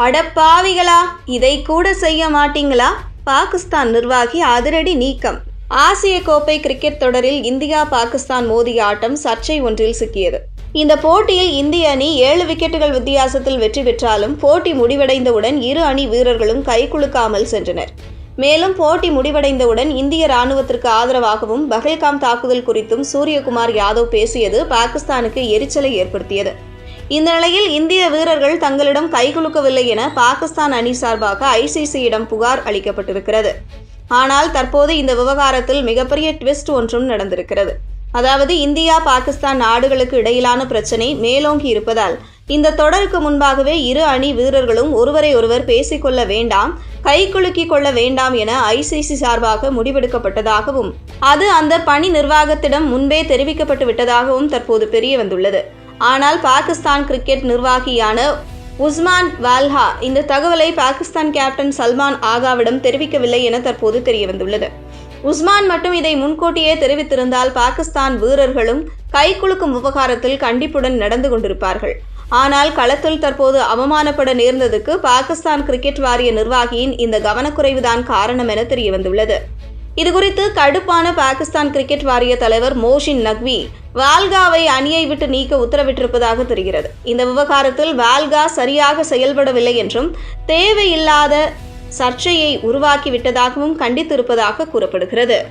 அடப்பாவிகளா இதை கூட செய்ய மாட்டீங்களா? பாகிஸ்தான் நிர்வாகி அதிரடி நீக்கம். ஆசிய கோப்பை கிரிக்கெட் தொடரில் இந்தியா பாகிஸ்தான் மோதிய ஆட்டம் சர்ச்சை ஒன்றில் சிக்கியது. இந்த போட்டியில் இந்திய அணி ஏழு விக்கெட்டுகள் வித்தியாசத்தில் வெற்றி பெற்றாலும் போட்டி முடிவடைந்தவுடன் இரு அணி வீரர்களும் கைகுலுக்காமல் சென்றனர். மேலும் போட்டி முடிவடைந்தவுடன் இந்திய ராணுவத்திற்கு ஆதரவாகவும் பஹல்காம் தாக்குதல் குறித்தும் சூரியகுமார் யாதவ் பேசியது பாகிஸ்தானுக்கு எரிச்சலை ஏற்படுத்தியது. இந்த நிலையில் இந்திய வீரர்கள் தங்களிடம் கைகுலுக்கவில்லை என பாகிஸ்தான் அணி சார்பாக ஐசிசியிடம் புகார் அளிக்கப்பட்டிருக்கிறது. ஆனால் தற்போது இந்த விவகாரத்தில் மிகப்பெரிய ட்விஸ்ட் ஒன்றும் நடந்திருக்கிறது. அதாவது இந்தியா பாகிஸ்தான் நாடுகளுக்கு இடையிலான பிரச்சினை மேலோங்கி இருப்பதால் இந்த தொடருக்கு முன்பாகவே இரு அணி வீரர்களும் ஒருவரை ஒருவர் பேசிக்கொள்ள வேண்டாம் கைக்குலுக்கிக் கொள்ள வேண்டாம் என ஐசிசி சார்பாக முடிவெடுக்கப்பட்டதாகவும் அது அந்த பணி நிர்வாகத்திடம் முன்பே தெரிவிக்கப்பட்டு விட்டதாகவும் தற்போது தெரிய வந்துள்ளது ஆனால் பாகிஸ்தான் கிரிக்கெட் நிர்வாகியான உஸ்மான் வால்ஹா இந்த தகவலை பாகிஸ்தான் கேப்டன் சல்மான் ஆகாவிடம் தெரிவிக்கவில்லை என தற்போது தெரியவந்துள்ளது. உஸ்மான் மட்டும் இதை முன்கூட்டியே தெரிவித்திருந்தால் பாகிஸ்தான் வீரர்களும் கைக்குலுக்கும் விவகாரத்தில் கண்டிப்புடன் நடந்து கொண்டிருப்பார்கள். ஆனால் களத்தில் தற்போது அவமானப்பட நேர்ந்ததுக்கு பாகிஸ்தான் கிரிக்கெட் வாரிய நிர்வாகியின் இந்த கவனக்குறைவுதான் காரணம் என தெரியவந்துள்ளது. இதுகுறித்து கடுப்பான பாகிஸ்தான் கிரிக்கெட் வாரிய தலைவர் மோஷின் நக்வி வால்காவை அணியை விட்டு நீக்க உத்தரவிட்டிருப்பதாக தெரிகிறது. இந்த விவகாரத்தில் வால்கா சரியாக செயல்படவில்லை என்றும் தேவையில்லாத சர்ச்சையை உருவாக்கிவிட்டதாகவும் கண்டித்திருப்பதாக கூறப்படுகிறது.